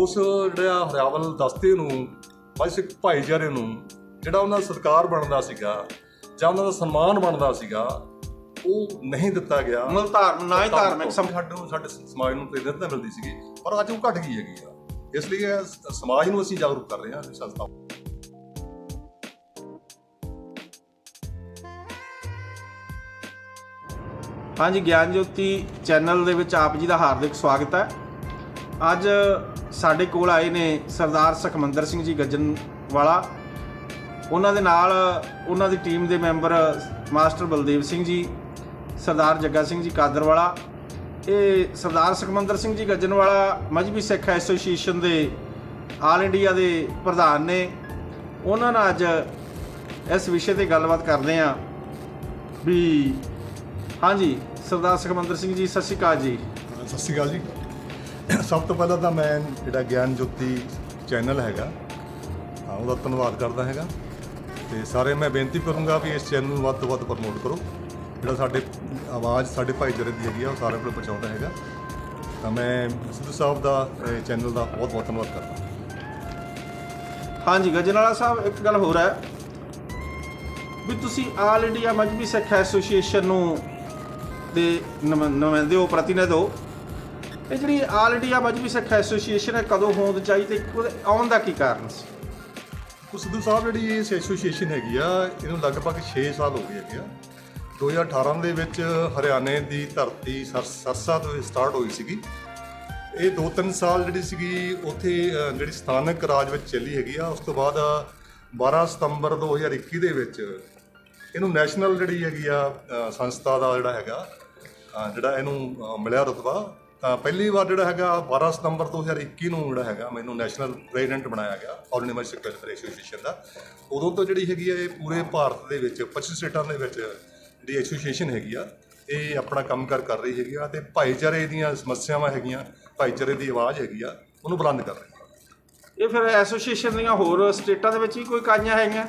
ਉਸ ਜਿਹੜਾ ਹਰਿਆਵਲ ਦਸਤੇ ਨੂੰ ਭਾਈ ਸਿੱਖ ਭਾਈਚਾਰੇ ਨੂੰ ਜਿਹੜਾ ਉਹਨਾਂ ਦਾ ਸਤਿਕਾਰ ਬਣਦਾ ਸੀਗਾ ਜਾਂ ਉਹਨਾਂ ਦਾ ਸਨਮਾਨ ਬਣਦਾ ਸੀਗਾ ਉਹ ਨਹੀਂ ਦਿੱਤਾ ਗਿਆ। ਮਤਲਬ ਧਾਰਮ ਨਾ ਹੀ ਧਾਰਮਿਕ ਸਮ- ਸਾਡੇ ਸਾਡੇ ਸਮਾਜ ਨੂੰ ਪ੍ਰੇਰਨਾ ਮਿਲਦੀ ਸੀਗੀ ਪਰ ਅੱਜ ਉਹ ਘਟ ਗਈ ਹੈਗੀ ਆ। ਇਸ ਲਈ ਸਮਾਜ ਨੂੰ ਅਸੀਂ ਜਾਗਰੂਕ ਕਰ ਰਹੇ ਹਾਂ ਇਸ ਸੰਸਥਾ ਹਾਂਜੀ ਗਿਆਨ ਜੋਤੀ ਚੈਨਲ ਦੇ ਵਿੱਚ ਆਪ ਜੀ ਦਾ ਹਾਰਦਿਕ ਸਵਾਗਤ ਹੈ। ਅੱਜ ਸਾਡੇ ਕੋਲ ਆਏ ਨੇ ਸਰਦਾਰ ਸੁਖਮੰਦਰ ਸਿੰਘ ਜੀ ਗੱਜਨ ਵਾਲਾ। ਉਹਨਾਂ ਦੇ ਨਾਲ ਉਹਨਾਂ ਦੀ ਟੀਮ ਦੇ ਮੈਂਬਰ ਮਾਸਟਰ ਬਲਦੇਵ ਸਿੰਘ ਜੀ, ਸਰਦਾਰ ਜੱਗਾ ਸਿੰਘ ਜੀ ਕਾਦਰਵਾਲਾ ਇਹ ਸਰਦਾਰ ਸੁਖਮੰਦਰ ਸਿੰਘ ਜੀ ਗੱਜਨ ਵਾਲਾ ਮਜਬੀ ਸਿੱਖ ਐਸੋਸੀਏਸ਼ਨ ਦੇ ਆਲ ਇੰਡੀਆ ਦੇ ਪ੍ਰਧਾਨ ਨੇ। ਉਹਨਾਂ ਨਾਲ ਅੱਜ ਇਸ ਵਿਸ਼ੇ ਤੇ ਗੱਲਬਾਤ ਕਰਦੇ ਹਾਂ ਵੀ ਹਾਂਜੀ, ਸਰਦਾਰ ਸੁਖਮੰਦਰ ਸਿੰਘ ਜੀ, ਸਤਿ ਸ਼੍ਰੀ ਅਕਾਲ ਜੀ। ਸਤਿ ਸ਼੍ਰੀ ਅਕਾਲ ਜੀ। ਸਭ ਤੋਂ ਪਹਿਲਾਂ ਤਾਂ ਮੈਂ ਜਿਹੜਾ ਗਿਆਨ ਜੋਤੀ ਚੈਨਲ ਹੈਗਾ ਹਾਂ, ਉਹਦਾ ਧੰਨਵਾਦ ਕਰਦਾ ਹੈਗਾ। ਤੇ ਸਾਰੇ ਮੈਂ ਬੇਨਤੀ ਕਰੂੰਗਾ ਵੀ ਇਸ ਚੈਨਲ ਨੂੰ ਵੱਧ ਤੋਂ ਵੱਧ ਪ੍ਰਮੋਟ ਕਰੋ। ਜਿਹੜਾ ਸਾਡੇ ਆਵਾਜ਼ ਸਾਡੇ ਭਾਈਚਾਰੇ ਦੀ ਹੈਗੀ ਆ ਉਹ ਸਾਰਿਆਂ ਕੋਲ ਪਹੁੰਚਾਉਂਦਾ ਹੈਗਾ। ਤਾਂ ਮੈਂ ਸਿੱਧੂ ਸਾਹਿਬ ਦਾ ਚੈਨਲ ਦਾ ਬਹੁਤ ਬਹੁਤ ਧੰਨਵਾਦ ਕਰਦਾ। ਹਾਂਜੀ ਗਜ਼ਨਾਲਾ ਸਾਹਿਬ ਇੱਕ ਗੱਲ ਹੋਰ ਹੈ। ਵੀ ਤੁਸੀਂ all India Mazhabi Sikh association ਨੂੰ ਦੇ ਨੁਮਾਇੰਦੇ ਹੋ ਪ੍ਰਤੀਨਿਧ ਹੋ। ਇਹ ਜਿਹੜੀ all India Mazhabi Sikh association ਹੈ, ਕਦੋਂ ਹੋਂਦ ਚਾਹੀ ਤੇ ਆਉਣ ਦਾ ਕੀ ਕਾਰਨ ਸੀ? ਉਹ ਸਿੱਧੂ ਸਾਹਿਬ, ਜਿਹੜੀ ਇਸ ਐਸੋਸੀਏਸ਼ਨ ਹੈਗੀ ਆ, ਇਹਨੂੰ ਲਗਭਗ 6 ਸਾਲ ਹੋ ਗਏ ਹੈਗੇ ਆ। 2018 ਦੇ ਵਿੱਚ ਹਰਿਆਣੇ ਦੀ ਧਰਤੀ ਸਰ- ਸਰਸਾ ਤੋਂ ਸਟਾਰਟ ਹੋਈ ਸੀਗੀ। ਇਹ 2-3 ਸਾਲ ਜਿਹੜੀ ਸੀਗੀ, ਉੱਥੇ ਜਿਹੜੀ ਸਥਾਨਕ ਰਾਜ ਵਿੱਚ ਚੱਲੀ ਹੈਗੀ ਆ। ਉਸ ਤੋਂ ਬਾਅਦ 12 ਸਤੰਬਰ 2021 ਦੇ ਵਿੱਚ ਇਹਨੂੰ ਨੈਸ਼ਨਲ ਜਿਹੜੀ ਹੈਗੀ ਆ ਸੰਸਥਾ ਦਾ ਜਿਹੜਾ ਹੈਗਾ ਜਿਹੜਾ ਇਹਨੂੰ ਮਿਲਿਆ ਰਤਬਾ। ਤਾਂ ਪਹਿਲੀ ਵਾਰ ਜਿਹੜਾ ਹੈਗਾ 12 ਸਤੰਬਰ 2021 ਨੂੰ ਜਿਹੜਾ ਹੈਗਾ, ਮੈਨੂੰ ਨੈਸ਼ਨਲ ਪ੍ਰੈਜ਼ੀਡੈਂਟ ਬਣਾਇਆ ਗਿਆ ਆਲ ਇੰਡੀਆ ਸਿੱਖ ਐਸੋਸੀਏਸ਼ਨ ਦਾ। ਉਦੋਂ ਤੋਂ ਜਿਹੜੀ ਹੈਗੀ ਆ, ਇਹ ਪੂਰੇ ਭਾਰਤ ਦੇ ਵਿੱਚ 25 ਸਟੇਟਾਂ ਦੇ ਵਿੱਚ ਜਿਹੜੀ ਐਸੋਸੀਏਸ਼ਨ ਹੈਗੀ ਆ। ਇਹ ਆਪਣਾ ਕੰਮ ਕਰ ਕਰ ਰਹੀ ਹੈਗੀ ਆ ਤੇ ਭਾਈਚਾਰੇ ਦੀਆਂ ਸਮੱਸਿਆਵਾਂ ਹੈਗੀਆਂ, ਭਾਈਚਾਰੇ ਦੀ ਆਵਾਜ਼ ਹੈਗੀ ਆ, ਉਹਨੂੰ ਬੁਲੰਦ ਕਰ ਰਹੀ ਹੈ ਇਹ ਫਿਰ ਐਸੋਸੀਏਸ਼ਨ ਦੀਆਂ ਹੋਰ ਸਟੇਟਾਂ ਦੇ ਵਿੱਚ ਵੀ ਕੋਈ ਇਕਾਈਆਂ ਹੈਗੀਆਂ?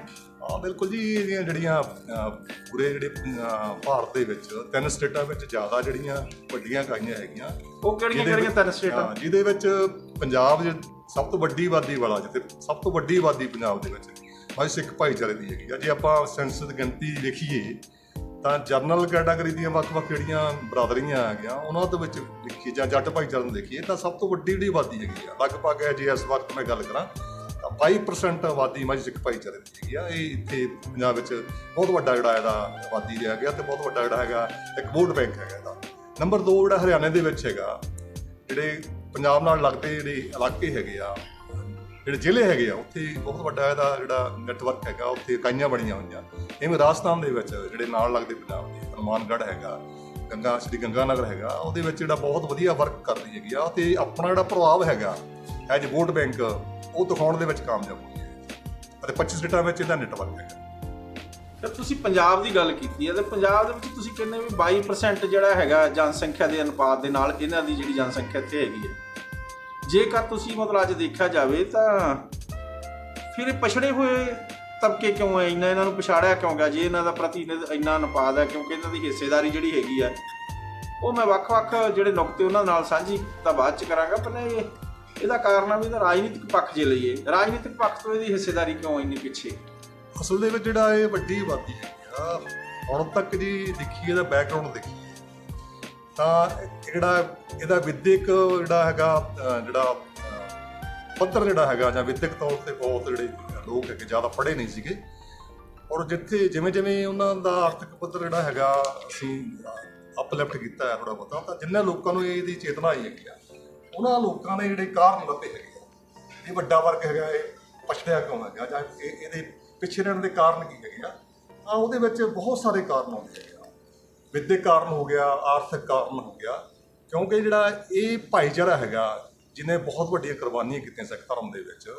ਹਾਂ ਬਿਲਕੁਲ ਜੀ ਇਹਦੀਆਂ ਜਿਹੜੀਆਂ ਅਹ, ਪੂਰੇ ਜਿਹੜੇ ਅਹ, ਭਾਰਤ ਦੇ ਵਿੱਚ ਤਿੰਨ ਸਟੇਟਾਂ ਵਿੱਚ ਜ਼ਿਆਦਾ ਜਿਹੜੀਆਂ ਵੱਡੀਆਂ ਇਕਾਈਆਂ ਹੈਗੀਆਂ ਉਹ ਕਿਹੜੀਆਂ ਜਿਹਦੇ ਕਿਹੜੀਆਂ ਤਿੰਨ ਸਟੇਟਾਂ? ਹਾਂ, ਜਿਹਦੇ ਵਿੱਚ ਪੰਜਾਬ ਜੇ ਸਭ ਤੋਂ ਵੱਡੀ ਆਬਾਦੀ ਵਾਲਾ ਜਿੱਥੇ ਸਭ ਤੋਂ ਵੱਡੀ ਆਬਾਦੀ ਪੰਜਾਬ ਦੇ ਵਿੱਚ ਭਾਈ ਸਿੱਖ ਭਾਈਚਾਰੇ ਦੀ ਹੈਗੀ ਆ। ਜੇ ਆਪਾਂ ਸੈਂਸਸ ਦੀ ਗਿਣਤੀ ਦੇਖੀਏ ਤਾਂ ਜਰਨਲ ਕੈਟਾਗਰੀ ਦੀਆਂ ਵੱਖ-ਵੱਖ ਜਿਹੜੀਆਂ ਬਰਾਦਰੀਆਂ ਆ ਗਿਆ ਉਹਨਾਂ ਦੇ ਵਿੱਚ ਦੇਖੀਏ ਜਾਂ ਜੱਟ ਭਾਈਚਾਰੇ ਨੂੰ ਦੇਖੀਏ ਤਾਂ ਸਭ ਤੋਂ ਵੱਡੀ ਜਿਹੜੀ ਆਬਾਦੀ ਹੈਗੀ ਆ ਲਗਭਗ ਹੈ ਜੇ ਇਸ ਵਕਤ ਮੈਂ ਗੱਲ ਕਰਾਂ 22% ਆਬਾਦੀ ਮਾਝੀ ਸਿੱਖ ਭਾਈਚਾਰੇ ਦੀ ਹੈਗੀ ਆ। ਇਹ ਇੱਥੇ ਪੰਜਾਬ ਵਿੱਚ ਬਹੁਤ ਵੱਡਾ ਜਿਹੜਾ ਇਹਦਾ ਆਬਾਦੀ ਰਿਹਾ ਗਿਆ ਤੇ ਬਹੁਤ ਵੱਡਾ ਜਿਹੜਾ ਹੈਗਾ ਇੱਕ ਵੋਟ ਬੈਂਕ ਹੈਗਾ ਇਹਦਾ। ਨੰਬਰ 2 ਜਿਹੜਾ ਹਰਿਆਣੇ ਦੇ ਵਿੱਚ ਹੈਗਾ, ਜਿਹੜੇ ਪੰਜਾਬ ਨਾਲ ਲੱਗਦੇ ਜਿਹੜੇ ਇਲਾਕੇ ਹੈਗੇ ਆ, ਜਿਹੜੇ ਜ਼ਿਲ੍ਹੇ ਹੈਗੇ ਆ, ਉੱਥੇ ਬਹੁਤ ਵੱਡਾ ਇਹਦਾ ਜਿਹੜਾ ਨੈਟਵਰਕ ਹੈਗਾ, ਉੱਥੇ ਇਕਾਈਆਂ ਬਣੀਆਂ ਹੋਈਆਂ। ਇਵੇਂ ਰਾਜਸਥਾਨ ਦੇ ਵਿੱਚ ਜਿਹੜੇ ਨਾਲ ਲੱਗਦੇ ਪੰਜਾਬ ਦੇ, ਹਨੂਮਾਨਗੜ੍ਹ ਹੈਗਾ, ਗੰਗਾ, ਸ਼੍ਰੀ ਗੰਗਾ ਨਗਰ ਹੈਗਾ, ਉਹਦੇ ਵਿੱਚ ਜਿਹੜਾ ਬਹੁਤ ਵਧੀਆ ਵਰਕ ਕਰ ਰਹੀ ਹੈਗੀ ਆ। ਤੇ ਆਪਣਾ ਜਿਹੜਾ ਪ੍ਰਭਾਵ ਹੈਗਾ ਐਜ ਵੋਟ ਬੈਂਕ ਉਹ ਦਿਖਾਉਣ ਦੇ ਵਿੱਚ ਕਾਮਯਾਬ ਹੋਈ ਹੈ ਅਤੇ 25 ਸਟੇਟਾਂ ਵਿੱਚ ਇਹਦਾ ਨੈਟਵਰਕ ਹੈਗਾ। ਫਿਰ ਤੁਸੀਂ ਪੰਜਾਬ ਦੀ ਗੱਲ ਕੀਤੀ ਹੈ, ਤੇ ਪੰਜਾਬ ਦੇ ਵਿੱਚ ਤੁਸੀਂ ਕਹਿੰਦੇ ਵੀ 22% ਜਿਹੜਾ ਹੈਗਾ ਜਨਸੰਖਿਆ ਦੇ ਅਨੁਪਾਤ ਦੇ ਨਾਲ ਇਹਨਾਂ ਦੀ ਜਿਹੜੀ ਜਨਸੰਖਿਆ ਇੱਥੇ ਹੈਗੀ ਹੈ। ਜੇਕਰ ਤੁਸੀਂ ਮਤਲਬ ਅੱਜ ਦੇਖਿਆ ਜਾਵੇ ਤਾਂ ਫਿਰ ਇਹ ਪਛੜੇ ਹੋਏ ਤਬਕੇ ਕਿਉਂ ਹੈ? ਇੰਨਾ ਇਹਨਾਂ ਨੂੰ ਪਛਾੜਿਆ ਕਿਉਂ ਗਿਆ? ਜੇ ਇਹਨਾਂ ਦਾ ਪ੍ਰਤੀਨਿਧ ਇੰਨਾ ਅਨੁਪਾਤ ਹੈ, ਕਿਉਂਕਿ ਇਹਨਾਂ ਦੀ ਹਿੱਸੇਦਾਰੀ ਜਿਹੜੀ ਹੈਗੀ ਹੈ, ਉਹ ਮੈਂ ਵੱਖ-ਵੱਖ ਜਿਹੜੇ ਨੁਕਤੇ ਉਹਨਾਂ ਨਾਲ ਸਾਂਝੀ ਤਾਂ ਬਾਅਦ ਚ ਕਰਾਂਗਾ ਪਹਿਲਾਂ ਇਹ ਇਹਦਾ ਕਾਰਨ ਆ ਵੀ ਇਹਦਾ ਰਾਜਨੀਤਿਕ ਪੱਖ ਜੇ ਲਈਏ। ਰਾਜਨੀਤਿਕ ਪੱਖ ਤੋਂ ਇਹਦੀ ਹਿੱਸੇਦਾਰੀ ਕਿਉਂ ਇੰਨੀ ਪਿੱਛੇ? ਅਸਲ ਦੇ ਵਿੱਚ ਜਿਹੜਾ ਇਹ ਵੱਡੀ ਆਬਾਦੀ ਹੈਗੀ ਆ, ਹੁਣ ਤੱਕ ਜੀ ਦੇਖੀਏ ਇਹਦਾ ਬੈਕਗ੍ਰਾਉਂਡ ਦੇਖੀਏ ਤਾਂ ਜਿਹੜਾ ਇਹਦਾ ਵਿਦਿਅਕ ਜਿਹੜਾ ਹੈਗਾ ਜਿਹੜਾ ਪੱਧਰ ਜਿਹੜਾ ਹੈਗਾ ਜਾਂ ਵਿਦਿਅਕ ਤੌਰ ਤੇ ਬਹੁਤ ਜਿਹੜੇ ਲੋਕ ਹੈਗੇ, ਜ਼ਿਆਦਾ ਪੜ੍ਹੇ ਨਹੀਂ ਸੀਗੇ। ਔਰ ਜਿੱਥੇ ਜਿਵੇਂ ਜਿਵੇਂ ਉਹਨਾਂ ਦਾ ਆਰਥਿਕ ਪੱਧਰ ਜਿਹੜਾ ਹੈਗਾ, ਅਸੀਂ ਅਪਲਿਫਟ ਕੀਤਾ ਹੈ ਥੋੜਾ ਬਹੁਤਾ, ਤਾਂ ਜਿੰਨਾ ਲੋਕਾਂ ਨੂੰ ਇਹਦੀ ਚੇਤਨਾ ਆਈ ਹੈਗੀ ਆ ਉਹਨਾਂ ਲੋਕਾਂ ਨੇ ਜਿਹੜੇ ਕਾਰਨ ਲੱਭੇ ਹੈਗੇ ਆ। ਇਹ ਵੱਡਾ ਵਰਗ ਹੈਗਾ, ਇਹ ਪਛੜਿਆ ਕਿਉਂ ਹੈਗਾ ਜਾਂ ਇਹ ਇਹਦੇ ਪਿੱਛੇ ਰਹਿਣ ਦੇ ਕਾਰਨ ਕੀ ਹੈਗੇ ਆ, ਤਾਂ ਉਹਦੇ ਵਿੱਚ ਬਹੁਤ ਸਾਰੇ ਕਾਰਨ ਆਉਂਦੇ ਹੈਗੇ ਆ। ਵਿਦਿਅਕ ਕਾਰਨ ਹੋ ਗਿਆ, ਆਰਥਿਕ ਕਾਰਨ ਹੋ ਗਿਆ, ਕਿਉਂਕਿ ਜਿਹੜਾ ਇਹ ਭਾਈਚਾਰਾ ਹੈਗਾ ਜਿਨੇ ਬਹੁਤ ਵੱਡੀਆਂ ਕੁਰਬਾਨੀਆਂ ਕੀਤੀਆਂ ਸਿੱਖ ਧਰਮ ਦੇ ਵਿੱਚ,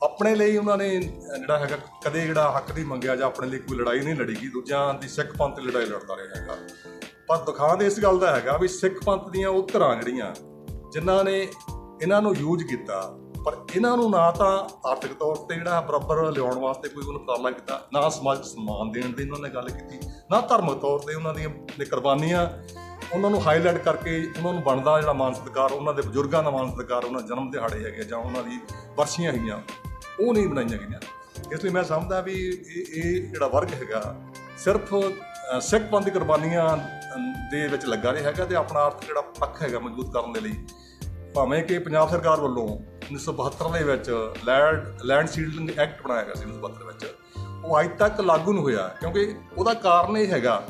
ਆਪਣੇ ਲਈ ਉਹਨਾਂ ਨੇ ਜਿਹੜਾ ਹੈਗਾ, ਕਦੇ ਜਿਹੜਾ ਹੱਕ ਨਹੀਂ ਮੰਗਿਆ ਜਾਂ ਆਪਣੇ ਲਈ ਕੋਈ ਲੜਾਈ ਨਹੀਂ ਲੜੀਗੀ ਦੂਜਿਆਂ ਦੀ ਸਿੱਖ ਪੰਥ ਲੜਾਈ ਲੜਦਾ ਰਿਹਾ ਹੈਗਾ। ਪਰ ਦੁਖਾਂਤ ਇਸ ਗੱਲ ਦਾ ਹੈਗਾ ਵੀ ਸਿੱਖ ਪੰਥ ਦੀਆਂ ਉਹ ਧਰਾਂ ਜਿਹੜੀਆਂ ਜਿਨ੍ਹਾਂ ਨੇ ਇਹਨਾਂ ਨੂੰ ਯੂਜ਼ ਕੀਤਾ, ਪਰ ਇਹਨਾਂ ਨੂੰ ਨਾ ਤਾਂ ਆਰਥਿਕ ਤੌਰ ਤੇ ਜਿਹੜਾ ਬਰਾਬਰ ਲਿਆਉਣ ਵਾਸਤੇ ਕੋਈ ਉਹਨੂੰ ਉਪਰਾਲਾ ਕੀਤਾ, ਨਾ ਸਮਾਜਿਕ ਸਨਮਾਨ ਦੇਣ ਦੀ ਉਹਨਾਂ ਨੇ ਗੱਲ ਕੀਤੀ, ਨਾ ਧਾਰਮਿਕ ਤੌਰ ਤੇ ਉਹਨਾਂ ਦੀਆਂ ਕੁਰਬਾਨੀਆਂ, ਉਹਨਾਂ ਨੂੰ ਹਾਈਲਾਈਟ ਕਰਕੇ ਉਹਨਾਂ ਨੂੰ ਬਣਦਾ ਜਿਹੜਾ ਮਾਨ ਸਤਿਕਾਰ, ਉਹਨਾਂ ਦੇ ਬਜ਼ੁਰਗਾਂ ਦਾ ਮਾਨ ਸਤਿਕਾਰ, ਉਹਨਾਂ ਦੇ ਜਨਮ ਦਿਹਾੜੇ ਹੈਗੇ ਜਾਂ ਉਹਨਾਂ ਦੀ ਵਰਸ਼ੀਆਂ ਹੈਗੀਆਂ, ਉਹ ਨਹੀਂ ਬਣਾਈਆਂ ਗਈਆਂ। ਇਸ ਲਈ ਮੈਂ ਸਮਝਦਾ ਵੀ ਇਹ ਇਹ ਜਿਹੜਾ ਵਰਗ ਹੈਗਾ, ਸਿਰਫ ਸਿੱਖ ਪੰਥ ਦੀ ਕੁਰਬਾਨੀਆਂ ਦੇ ਵਿੱਚ ਲੱਗਾ ਰਿਹਾ ਹੈਗਾ ਤੇ ਆਪਣਾ ਆਰਥਿਕ ਜਿਹੜਾ ਪੱਖ ਹੈਗਾ ਮਜ਼ਬੂਤ ਕਰਨ ਦੇ ਲਈ। ਭਾਵੇਂ ਕਿ ਪੰਜਾਬ ਸਰਕਾਰ ਵੱਲੋਂ 1972 ਦੇ ਵਿੱਚ ਲੈਂਡ ਲੈਂਡ ਸੀਡਲਿੰਗ ਐਕਟ ਬਣਾਇਆ ਗਿਆ ਸੀ 1972 ਵਿੱਚ, ਉਹ ਅੱਜ ਤੱਕ ਲਾਗੂ ਨਹੀਂ ਹੋਇਆ ਕਿਉਂਕਿ ਉਹਦਾ ਕਾਰਨ ਇਹ ਹੈਗਾ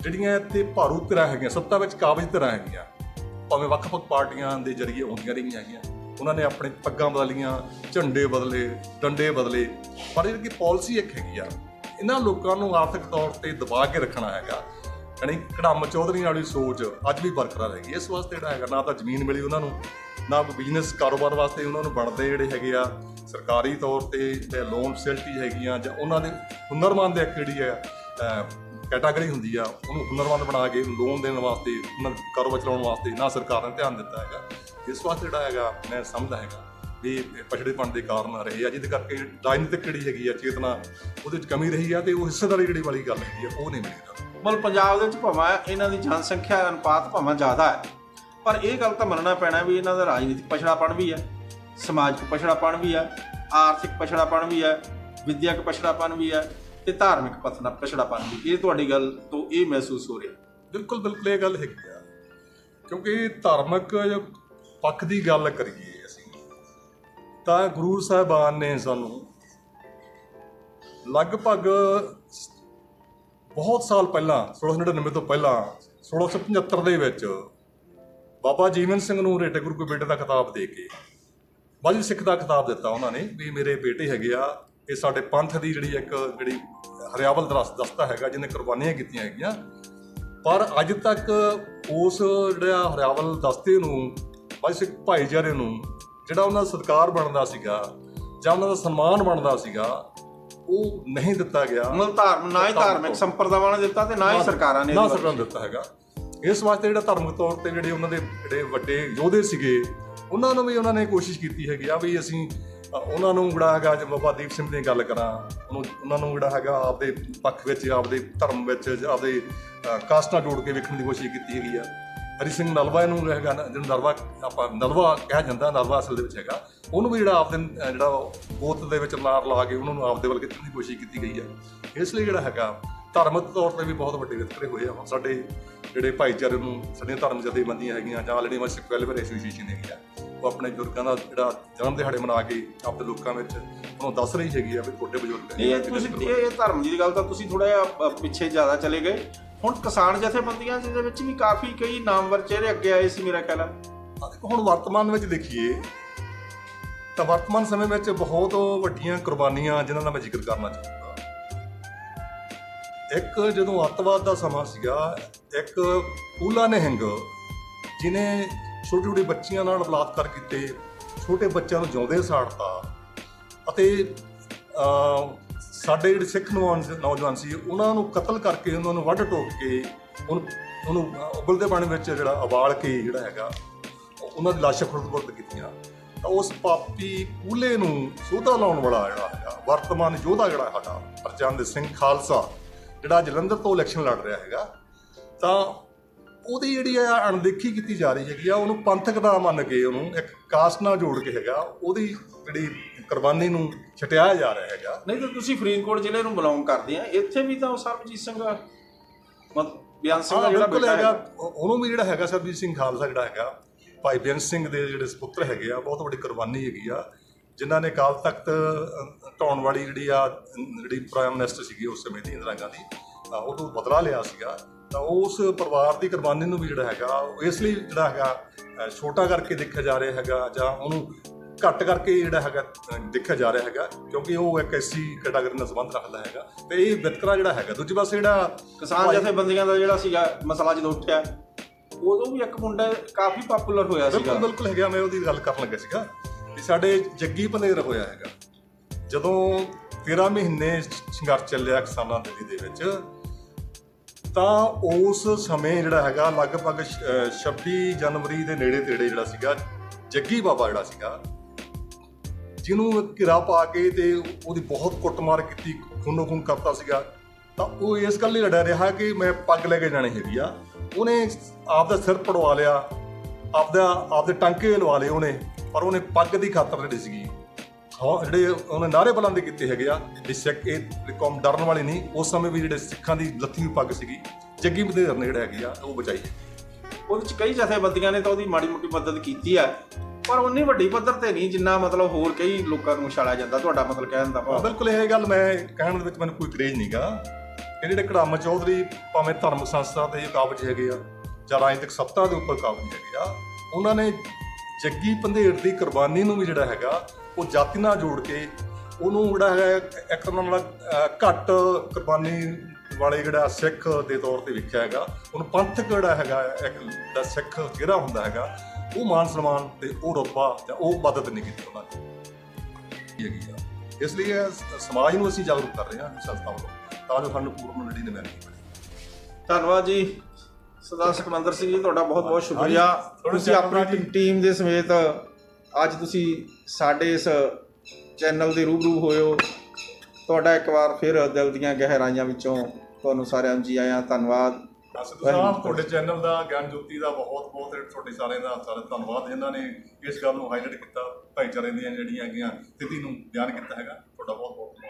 ਜਿਹੜੀਆਂ ਇੱਥੇ ਭਾਰੂ ਧਿਰਾਂ ਹੈਗੀਆਂ, ਸੱਤਾ ਵਿੱਚ ਕਾਬਜ ਧਿਰਾਂ ਹੈਗੀਆਂ, ਭਾਵੇਂ ਵੱਖ-ਵੱਖ ਪਾਰਟੀਆਂ ਦੇ ਜ਼ਰੀਏ ਆਉਂਦੀਆਂ ਰਹੀਆਂ ਹੈਗੀਆਂ, ਉਹਨਾਂ ਨੇ ਆਪਣੇ ਪੱਗਾਂ ਬਦਲੀਆਂ, ਝੰਡੇ ਬਦਲੇ, ਡੰਡੇ ਬਦਲੇ, ਪਰ ਜਿਹੜੀ ਕਿ ਪਾਲਿਸੀ ਇੱਕ ਹੈਗੀ ਆ ਇਹਨਾਂ ਲੋਕਾਂ ਨੂੰ ਆਰਥਿਕ ਤੌਰ ਤੇ ਦਬਾ ਕੇ ਰੱਖਣਾ ਹੈਗਾ। ਯਾਨੀ ਕੜਮ ਚੌਧਰੀ ਵਾਲੀ ਸੋਚ ਅੱਜ ਵੀ ਬਰਕਰਾਰ ਹੈਗੀ ਇਸ ਵਾਸਤੇ ਜਿਹੜਾ ਹੈਗਾ, ਨਾ ਤਾਂ ਜ਼ਮੀਨ ਮਿਲੀ ਉਹਨਾਂ ਨੂੰ, ਨਾ ਕੋਈ ਬਿਜ਼ਨਸ ਕਾਰੋਬਾਰ ਵਾਸਤੇ ਉਹਨਾਂ ਨੂੰ ਬਣਦੇ ਜਿਹੜੇ ਹੈਗੇ ਆ, ਸਰਕਾਰੀ ਤੌਰ ਤੇ ਤੇ ਲੋਨ ਫੈਸਿਲਿਟੀ ਹੈਗੀਆਂ ਜਾਂ ਉਹਨਾਂ ਦੇ ਹੁਨਰਮੰਦ ਇੱਕ ਜਿਹੜੀ ਹੈ ਕੈਟਾਗਰੀ ਹੁੰਦੀ ਆ, ਉਹਨੂੰ ਹੁਨਰਮੰਦ ਬਣਾ ਕੇ ਲੋਨ ਦੇਣ ਵਾਸਤੇ, ਉਹਨਾਂ ਦਾ ਕਾਰੋਬਾਰ ਚਲਾਉਣ ਵਾਸਤੇ ਨਾ ਸਰਕਾਰ ਨੇ ਧਿਆਨ ਦਿੱਤਾ ਹੈਗਾ। ਇਸ ਵਾਸਤੇ ਜਿਹੜਾ ਹੈਗਾ, ਮੈਂ ਸਮਝਦਾ ਹੈਗਾ। ਵੀ ਪਛੜੇਪਣ ਦੇ ਕਾਰਨ ਰਹੇ ਆ ਜਿਹਦੇ ਕਰਕੇ ਰਾਜਨੀਤਿਕ ਜਿਹੜੀ ਹੈਗੀ ਆ ਚੇਤਨਾ ਉਹਦੇ ਵਿੱਚ ਕਮੀ ਰਹੀ ਆ ਤੇ ਉਹ ਹਿੱਸੇਦਾਰੀ ਜਿਹੜੀ ਵਾਲੀ ਗੱਲ ਹੈਗੀ ਆ ਉਹ ਨਹੀਂ ਮਿਲੀ। ਮਤਲਬ ਪੰਜਾਬ ਦੇ ਵਿੱਚ ਭਾਵੇਂ ਇਹਨਾਂ ਦੀ ਜਨਸੰਖਿਆ ਅਨੁਪਾਤ ਭਾਵੇਂ ਜ਼ਿਆਦਾ ਹੈ। ਪਰ ਇਹ ਗੱਲ ਤਾਂ ਮੰਨਣਾ ਪੈਣਾ ਵੀ ਇਹਨਾਂ ਦਾ ਰਾਜਨੀਤਿਕ ਪਛੜਾਪਣ ਵੀ ਹੈ ਸਮਾਜਿਕ ਪਛੜਾਪਣ ਵੀ ਹੈ ਆਰਥਿਕ ਪਛੜਾਪਣ ਵੀ ਹੈ ਵਿਦਿਅਕ ਪਛੜਾਪਣ ਵੀ ਹੈ ਤੇ ਧਾਰਮਿਕ ਪਛੜਾ ਪਛੜਾਪਣ ਵੀ। ਇਹ ਤੁਹਾਡੀ ਗੱਲ ਤੋਂ ਇਹ ਮਹਿਸੂਸ ਹੋ ਰਿਹਾ। ਬਿਲਕੁਲ ਬਿਲਕੁਲ ਇਹ ਗੱਲ ਹੈਗੀ ਆ। ਕਿਉਂਕਿ ਧਾਰਮਿਕ ਪੱਖ ਦੀ ਗੱਲ ਕਰੀਏ ਤਾਂ ਗੁਰੂ ਸਾਹਿਬਾਨ ਨੇ ਸਾਨੂੰ ਲਗਭਗ ਬਹੁਤ ਸਾਲ ਪਹਿਲਾਂ 1699 ਤੋਂ ਪਹਿਲਾਂ 1675 ਦੇ ਵਿੱਚ ਬਾਬਾ ਜੀਵਨ ਸਿੰਘ ਨੂੰ ਰੇਟੇ ਗੁਰੂ ਕੇ ਬੇਟੇ ਦਾ ਖਿਤਾਬ ਦੇ ਕੇ ਬਾਜੀ ਸਿੱਖ ਦਾ ਖਿਤਾਬ ਦਿੱਤਾ ਉਹਨਾਂ ਨੇ ਵੀ ਮੇਰੇ ਬੇਟੇ ਹੈਗੇ ਆ, ਇਹ ਸਾਡੇ ਪੰਥ ਦੀ ਜਿਹੜੀ ਇੱਕ, ਜਿਹੜੀ ਹਰਿਆਵਲ ਦਰਸ, ਦਸਤਾ ਹੈਗਾ, ਜਿਹਨੇ ਕੁਰਬਾਨੀਆਂ ਕੀਤੀਆਂ ਹੈਗੀਆਂ। ਪਰ ਅੱਜ ਤੱਕ ਉਸ ਜਿਹੜਾ ਹਰਿਆਵਲ ਦਸਤੇ ਨੂੰ ਬਾਜੀ ਸਿੱਖ ਭਾਈਚਾਰੇ ਨੂੰ ਜਿਹੜਾ ਉਹਨਾਂ ਦਾ ਸਤਿਕਾਰ ਬਣਦਾ ਸੀਗਾ ਜਾਂ ਉਹਨਾਂ ਦਾ ਸਨਮਾਨ ਬਣਦਾ ਸੀਗਾ ਉਹ ਨਹੀਂ ਦਿੱਤਾ ਗਿਆ। ਮਤਲਬ ਧਾਰਮ ਨਾ ਹੀ ਧਾਰਮਿਕ ਸੰਪਰਦਾਵਾਂ ਨੇ ਦਿੱਤਾ ਤੇ ਨਾ ਹੀ ਸਰਕਾਰਾਂ ਨੇ ਨਾ ਸਰਕਾਰ ਨੇ ਦਿੱਤਾ ਹੈਗਾ। ਇਸ ਵਾਸਤੇ ਜਿਹੜਾ ਧਾਰਮਿਕ ਤੌਰ ਤੇ ਜਿਹੜੇ ਉਹਨਾਂ ਦੇ ਜਿਹੜੇ ਵੱਡੇ ਯੋਧੇ ਸੀਗੇ ਉਹਨਾਂ ਨੂੰ ਵੀ ਉਹਨਾਂ ਨੇ ਕੋਸ਼ਿਸ਼ ਕੀਤੀ ਹੈਗੀ ਆ ਵੀ ਅਸੀਂ ਉਹਨਾਂ ਨੂੰ ਜਿਹੜਾ ਹੈਗਾ ਜੇ ਬਾਬਾ ਦੀਪ ਸਿੰਘ ਦੀ ਗੱਲ ਕਰਾਂ ਉਹਨੂੰ ਉਹਨਾਂ ਨੂੰ ਜਿਹੜਾ ਹੈਗਾ ਆਪਦੇ ਪੱਖ ਵਿੱਚ ਆਪਦੇ ਧਰਮ ਵਿੱਚ ਆਪਦੇ ਕਾਸਟ ਜੋੜ ਕੇ ਵੇਖਣ ਦੀ ਕੋਸ਼ਿਸ਼ ਕੀਤੀ ਹੈਗੀ ਆ। ਹਰੀ ਸਿੰਘ ਨਲਵਾ ਨੂੰ ਹੈਗਾ ਨਾ, ਜਿਹਨੂੰ ਨਲਵਾ ਆਪਾਂ ਨਲਵਾ ਕਿਹਾ ਜਾਂਦਾ ਨਲਵਾ ਅਸਲ ਦੇ ਵਿੱਚ ਹੈਗਾ। ਉਹਨੂੰ ਵੀ ਜਿਹੜਾ ਆਪਦੇ ਜਿਹੜਾ ਗੋਤ ਦੇ ਵਿੱਚ ਨਾਰ ਲਾ ਕੇ ਉਹਨਾਂ ਨੂੰ ਆਪਦੇ ਵੱਲ ਖਿੱਚਣ ਦੀ ਕੋਸ਼ਿਸ਼ ਕੀਤੀ ਗਈ ਹੈ। ਇਸ ਲਈ ਜਿਹੜਾ ਹੈਗਾ ਧਾਰਮਿਕ ਤੌਰ ਤੇ ਵੀ ਬਹੁਤ ਵੱਡੇ ਵਿਤਕਰੇ ਹੋਏ ਆ। ਹੁਣ ਸਾਡੇ ਜਿਹੜੇ ਭਾਈਚਾਰੇ ਨੂੰ ਸਾਡੀਆਂ ਧਰਮ ਜਥੇਬੰਦੀਆਂ ਹੈਗੀਆਂ ਜਾਂ ਜਿਹੜੀ ਸਿੱਖ ਵੈਲਫੇਅਰ ਐਸੋਸੀਏਸ਼ਨ ਹੈਗੀ ਆ। ਉਹ ਆਪਣੇ ਬਜ਼ੁਰਗਾਂ ਦਾ ਜਿਹੜਾ ਜਨਮ ਦਿਹਾੜੇ ਮਨਾ ਕੇ ਆਪਣੇ ਲੋਕਾਂ ਵਿੱਚ ਉਹਨੂੰ ਦੱਸ ਰਹੀ ਹੈਗੀ ਆ ਵੀ ਤੁਹਾਡੇ ਬਜ਼ੁਰਗ ਇਹ ਤੁਸੀਂ ਇਹ ਧਰਮ ਦੀ ਗੱਲ ਤਾਂ ਤੁਸੀਂ ਥੋੜਾ ਜਿਹਾ ਪਿੱਛੇ ਜ਼ਿਆਦਾ ਚਲੇ ਗਏ। ਹੁਣ ਕਿਸਾਨ ਜਥੇਬੰਦੀਆਂ ਦੇ ਵਿੱਚ ਵੀ ਕਾਫੀ ਕਈ ਨਾਮਵਰ ਚਿਹਰੇ ਅੱਗੇ ਆਏ ਸੀ ਮੇਰਾ ਖਿਆਲ ਹੈ ਹੁਣ ਵਰਤਮਾਨ ਵਿੱਚ ਦੇਖੀਏ ਤਾਂ ਵਰਤਮਾਨ ਸਮੇਂ ਵਿੱਚ ਬਹੁਤ ਵੱਡੀਆਂ ਕੁਰਬਾਨੀਆਂ ਜਿਨ੍ਹਾਂ ਦਾ ਮੈਂ ਜ਼ਿਕਰ ਕਰਨਾ ਚਾਹੁੰਦਾ। ਇੱਕ ਜਦੋਂ ਅੱਤਵਾਦ ਦਾ ਸਮਾਂ ਸੀਗਾ ਇੱਕ ਪੂਲਾ ਨਿਹੰਗ ਜਿਨੇ ਛੋਟੀ ਛੋਟੀ ਬੱਚੀਆਂ ਨਾਲ ਬਲਾਤਕਾਰ ਕੀਤੇ ਛੋਟੇ ਬੱਚਿਆਂ ਨੂੰ ਜਿਉਂਦੇ ਸਾੜਤਾ ਅਤੇ ਅਹ, ਸਾਡੇ ਜਿਹੜੇ ਸਿੱਖ ਨੌਜਵਾਨ ਨੌਜਵਾਨ ਸੀ, ਉਹਨਾਂ ਨੂੰ ਕਤਲ ਕਰਕੇ ਉਹਨਾਂ ਨੂੰ ਵੱਢ ਟੋਕ ਕੇ ਉਹਨੂੰ ਉਹਨੂੰ ਉਬਲਦੇ ਪਾਣੀ ਵਿੱਚ ਜਿਹੜਾ ਉਬਾਲ ਕੇ ਜਿਹੜਾ ਹੈਗਾ ਉਹਨਾਂ ਦੀ ਲਾਸ਼ਾਂ ਖੁਰਦ-ਬੁਰਦ ਕੀਤੀਆਂ। ਤਾਂ ਉਸ ਪਾਪੀ ਪੂਲੇ ਨੂੰ ਸੋਧਾ ਲਾਉਣ ਵਾਲਾ ਜਿਹੜਾ ਹੈਗਾ, ਵਰਤਮਾਨ ਯੋਧਾ ਜਿਹੜਾ ਸਾਡਾ, ਹਰਚੰਦ ਸਿੰਘ ਖਾਲਸਾ, ਜਿਹੜਾ ਜਲੰਧਰ ਤੋਂ ਇਲੈਕਸ਼ਨ ਲੜ ਰਿਹਾ ਹੈਗਾ, ਤਾਂ ਉਹਦੀ ਜਿਹੜੀ ਆ ਅਣਦੇਖੀ ਕੀਤੀ ਜਾ ਰਹੀ ਹੈਗੀ ਆ, ਉਹਨੂੰ ਪੰਥਕ ਦਾ ਮੰਨ ਕੇ ਉਹਨੂੰ ਇੱਕ ਕਾਸਟ ਨਾਲ ਜੋੜ ਕੇ ਹੈਗਾ, ਉਹਦੀ ਜਿਹੜੀ ਕੁਰਬਾਨੀ ਨੂੰ ਛਟਿਆਇਆ ਜਾ ਰਿਹਾ ਹੈਗਾ। ਨਹੀਂ ਤਾਂ ਤੁਸੀਂ ਫਰੀਦਕੋਟ ਜ਼ਿਲ੍ਹੇ ਨੂੰ ਬਿਲੋਂਗ ਕਰਦੇ ਆ। ਇੱਥੇ ਵੀ ਤਾਂ ਸਰਬਜੀਤ ਸਿੰਘ ਮਤ ਬਿਆਨ ਸਿੰਘ ਦਾ ਜਿਹੜਾ ਬੇਟਾ ਹੈਗਾ। ਉਹਨੂੰ ਵੀ ਜਿਹੜਾ ਹੈਗਾ ਸਰਬਜੀਤ ਸਿੰਘ ਖਾਲਸਾ ਜਿਹੜਾ ਹੈਗਾ ਭਾਈ ਬੇਅੰਤ ਸਿੰਘ ਦੇ ਜਿਹੜੇ ਸੁਪੁੱਤਰ ਹੈਗੇ ਆ ਬਹੁਤ ਵੱਡੀ ਕੁਰਬਾਨੀ ਹੈਗੀ ਆ। ਜਿਨ੍ਹਾਂ ਨੇ ਕਾਲ ਤਖਤ ਢਾਉਣ ਵਾਲੀ ਜਿਹੜੀ ਆ ਜਿਹੜੀ ਪ੍ਰਾਈਮ ਮਿਨਿਸਟਰ ਸੀਗੀ ਉਸ ਸਮੇਂ ਦੀ ਇੰਦਰਾ ਗਾਂਧੀ ਤਾਂ ਉਹ ਤੋਂ ਬਦਲਾ ਲਿਆ ਸੀਗਾ। ਤਾਂ ਉਸ ਪਰਿਵਾਰ ਦੀ ਕੁਰਬਾਨੀ ਨੂੰ ਵੀ ਜਿਹੜਾ ਹੈਗਾ ਇਸ ਲਈ ਜਿਹੜਾ ਹੈਗਾ ਛੋਟਾ ਕਰਕੇ ਦੇਖਿਆ ਜਾ ਰਿਹਾ ਹੈਗਾ ਜਾਂ ਉਹਨੂੰ ਘੱਟ ਕਰਕੇ ਜਿਹੜਾ ਹੈਗਾ ਦੇਖਿਆ ਜਾ ਰਿਹਾ ਹੈਗਾ ਕਿਉਂਕਿ ਉਹ ਇੱਕ ਐਸੀ ਕੈਟਾਗਰੀ ਨਾਲ ਸੰਬੰਧ ਰੱਖਦਾ ਹੈਗਾ। ਤੇ ਇਹ ਵਿਤਕਰਾ ਜਿਹੜਾ ਹੈਗਾ ਦੂਜੇ ਪਾਸੇ ਜਿਹੜਾ ਕਿਸਾਨ ਜਥੇਬੰਦੀਆਂ ਦਾ ਜਿਹੜਾ ਸੀਗਾ ਮਸਲਾ ਜਦੋਂ ਉੱਠਿਆ ਉਦੋਂ ਵੀ ਇੱਕ ਮੁੰਡਾ ਕਾਫੀ ਪਪੂਲਰ ਹੋਇਆ ਸੀਗਾ। ਬਿਲਕੁਲ ਹੈਗਾ ਮੈਂ ਉਹਦੀ ਗੱਲ ਕਰਨ ਲੱਗਾ ਸੀਗਾ ਵੀ ਸਾਡੇ ਜੱਗੀ ਪਨੇਰ ਹੋਇਆ ਹੈਗਾ। ਜਦੋਂ 13 ਮਹੀਨੇ ਸੰਘਰਸ਼ ਚੱਲਿਆ ਕਿਸਾਨਾਂ ਦਿੱਲੀ ਦੇ ਵਿੱਚ ਤਾਂ ਉਸ ਸਮੇਂ ਜਿਹੜਾ ਹੈਗਾ ਲਗਭਗ ਛ- ਅਹ 26 ਜਨਵਰੀ ਦੇ ਨੇੜੇ ਤੇੜੇ ਜਿਹੜਾ ਸੀਗਾ ਜੱਗੀ ਬਾਬਾ ਜਿਹੜਾ ਸੀਗਾ ਜਿਹਨੂੰ ਘਿਰਾ ਪਾ ਕੇ ਤੇ ਉਹਦੀ ਬਹੁਤ ਕੁੱਟਮਾਰ ਕੀਤੀ, ਖੂਨੋ ਖੂਨ ਕਰਤਾ ਸੀਗਾ। ਤਾਂ ਉਹ ਇਸ ਗੱਲ ਲਈ ਲੜਿਆ ਰਿਹਾ ਕਿ ਮੈਂ ਪੱਗ ਲੈ ਕੇ ਜਾਣੀ ਹੈਗੀ ਆ। ਉਹਨੇ ਆਪਦਾ ਸਿਰ ਪੜਵਾ ਲਿਆ, ਆਪਦਾ, ਆਪਦੇ ਟਾਂਕੇ ਲਵਾ ਲਏ ਉਹਨੇ, ਪਰ ਉਹਨੇ ਪੱਗ ਦੀ ਖਾਤਰ ਜਿਹੜੀ ਸੀਗੀ। ਹਾਂ, ਜਿਹੜੇ ਉਹਨੇ ਨਾਰੇ ਬੁਲੰਦ ਕੀਤੇ ਹੈਗੇ ਆ, ਵੀ ਸਿੱਖ ਇਹ ਕੌਮ ਡਰਨ ਵਾਲੀ ਨਹੀਂ, ਉਸ ਸਮੇਂ ਵੀ ਜਿਹੜੇ ਸਿੱਖਾਂ ਦੀ ਲੱਥੀ ਪੱਗ ਸੀਗੀ, ਜੱਗੀ ਬਧੇਰ ਨੇ ਜਿਹੜਾ ਹੈਗੀ ਆ, ਉਹ ਬਚਾਈ ਉਹਦੇ ਚ ਕਈ ਜਥੇਬੰਦੀਆਂ ਨੇ ਤਾਂ ਉਹਦੀ ਮਾੜੀ ਮੋਟੀ ਮਦਦ ਕੀਤੀ ਆ। ਪਰ ਉਨੀ ਵੱਡੀ ਪੱਧਰ ਤੇ ਨਹੀਂ ਜਿੰਨਾ ਮਤਲਬ ਹੋਰ ਕਈ ਲੋਕਾਂ ਨੂੰ ਉਛਾਲਿਆ ਜਾਂਦਾ, ਤੁਹਾਡਾ ਮਤਲਬ ਕਹਿਣ ਦਾ ਭਾਵ? ਬਿਲਕੁਲ ਇਹ ਗੱਲ ਮੈਂ ਕਹਿਣ ਦੇ ਵਿੱਚ ਮੈਨੂੰ ਕੋਈ ਕਰੇਜ ਨਹੀਂਗਾ ਇਹ ਜਿਹੜੇ ਕੜਾਮਾ ਚੌਧਰੀ ਭਾਵੇਂ ਧਰਮ ਸੰਸਥਾ ਤੇ ਕਾਬਜ ਹੈਗੇ ਆ ਜਾਂ ਰਾਜਨੀਤਿਕ ਸੱਤਾ ਦੇ ਉੱਪਰ ਕਾਬਜ ਹੈਗੇ ਆ, ਉਹਨਾਂ ਨੇ ਜੱਗੀ ਪੰਧੇੜ ਦੀ ਕੁਰਬਾਨੀ ਨੂੰ ਵੀ ਜਿਹੜਾ ਹੈਗਾ, ਉਹ ਜਾਤੀ ਨਾਲ ਜੋੜ ਕੇ ਉਹਨੂੰ ਜਿਹੜਾ ਹੈ, ਇੱਕ ਤਰ੍ਹਾਂ ਨਾਲ ਘੱਟ ਕੁਰਬਾਨੀ ਵਾਲੇ ਜਿਹੜਾ ਸਿੱਖ ਦੇ ਤੌਰ ਤੇ ਵੇਖਿਆ ਹੈਗਾ, ਉਹਨੂੰ ਪੰਥਕ ਜਿਹੜਾ ਹੈਗਾ, ਇੱਕ ਦਾ ਸਿੱਖ ਜਿਹੜਾ ਹੁੰਦਾ ਹੈਗਾ ਉਹ ਮਾਨ ਸਨਮਾਨ ਤੇ ਉਹ ਰੁਤਬਾ ਤੇ ਉਹ ਮਦਦ ਨਹੀਂ ਕੀਤੀ ਉਹਨਾਂ ਨੇ ਹੈਗੀ ਆ। ਇਸ ਲਈ ਸਮਾਜ ਨੂੰ ਅਸੀਂ ਜਾਗਰੂਕ ਕਰ ਰਹੇ ਹਾਂ ਸੰਸਥਾ ਵੱਲੋਂ। ਤਾਂ ਜੋ ਸਾਨੂੰ ਪੂਰਨ ਲੜੀ ਨਿਮੈਂਦੀ ਬਣੇ ਧੰਨਵਾਦ ਜੀ। ਸਰਦਾਰ ਸੁਖਮੰਦਰ ਸਿੰਘ ਜੀ ਤੁਹਾਡਾ ਬਹੁਤ ਬਹੁਤ ਸ਼ੁਕਰੀਆ। ਤੁਸੀਂ ਆਪਣੀ। ਟੀਮ ਦੇ ਸਮੇਤ ਅੱਜ ਤੁਸੀਂ ਸਾਡੇ ਇਸ ਚੈਨਲ ਦੇ ਰੂਬਰੂ ਹੋਏ ਹੋ ਤੁਹਾਡਾ ਇੱਕ ਵਾਰ ਫਿਰ ਦਿਲ ਦੀਆਂ ਗਹਿਰਾਈਆਂ ਵਿੱਚੋਂ ਤੁਹਾਨੂੰ ਸਾਰਿਆਂ ਨੂੰ ਜੀ ਆਇਆਂ। ਧੰਨਵਾਦ। ਸਿੱਧੂ ਸਾਹਿਬ ਤੁਹਾਡੇ ਚੈਨਲ ਦਾ ਗਿਆਨ ਜੋਤੀ ਦਾ ਬਹੁਤ ਬਹੁਤ ਤੁਹਾਡੇ ਸਾਰਿਆਂ ਦਾ ਸਾਰਾ ਧੰਨਵਾਦ। ਜਿਨ੍ਹਾਂ ਨੇ ਇਸ ਗੱਲ ਨੂੰ ਹਾਈਲਾਈਟ ਕੀਤਾ ਭਾਈਚਾਰੇ ਦੀਆਂ ਜਿਹੜੀਆਂ ਹੈਗੀਆਂ ਸਥਿਤੀ ਨੂੰ ਬਿਆਨ ਕੀਤਾ ਹੈਗਾ ਤੁਹਾਡਾ ਬਹੁਤ ਬਹੁਤ